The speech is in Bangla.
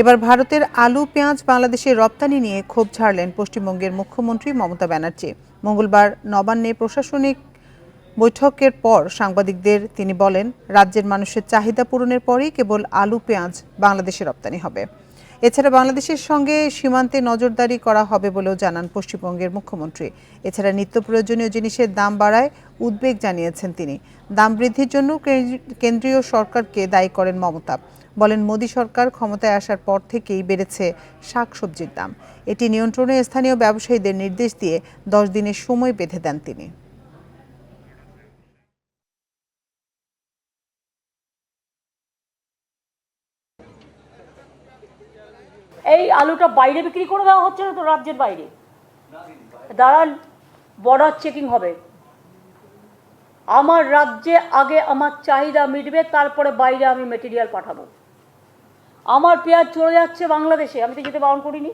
এবার ভারতের আলু, পেঁয়াজ বাংলাদেশে রপ্তানি নিয়ে ক্ষোভ ঝাড়লেন পশ্চিমবঙ্গের মুখ্যমন্ত্রী মমতা ব্যানার্জি। মঙ্গলবার নবান্নে প্রশাসনিক বৈঠকের পর সাংবাদিকদের তিনি বলেন, রাজ্যের মানুষের চাহিদা পূরণের পরেই কেবল আলু, পেঁয়াজ বাংলাদেশে রপ্তানি হবে। এছাড়া বাংলাদেশের সঙ্গে সীমান্তে নজরদারি করা হবে বলেও জানান পশ্চিমবঙ্গের মুখ্যমন্ত্রী। এছাড়া নিত্য প্রয়োজনীয় জিনিসের দাম বাড়ায় উদ্বেগ জানিয়েছেন তিনি। দাম বৃদ্ধির জন্য কেন্দ্র- কেন্দ্রীয় সরকারকে দায়ী করেন মমতা। বলেন, মোদী সরকার ক্ষমতায় আসার পর থেকেই বেড়েছে শাকসবজির দাম। এটি নিয়ন্ত্রণে স্থানীয় ব্যবসায়ীদের নির্দেশ দিয়ে দশ দিনের সময় বেঁধে দেন তিনি। এই আলুটা বাইরে বিক্রি করে দেওয়া হচ্ছে না তো রাজ্যের বাইরে? দাঁড়ান বর্ডার চেকিং হবে। আমার রাজ্যে আগে আমার চাহিদা মিটবে, তারপরে বাইরে আমি মেটেরিয়াল পাঠাবো। আমার পেঁয়াজ চলে যাচ্ছে বাংলাদেশে, আমি তো যেতে বারণ করিনি।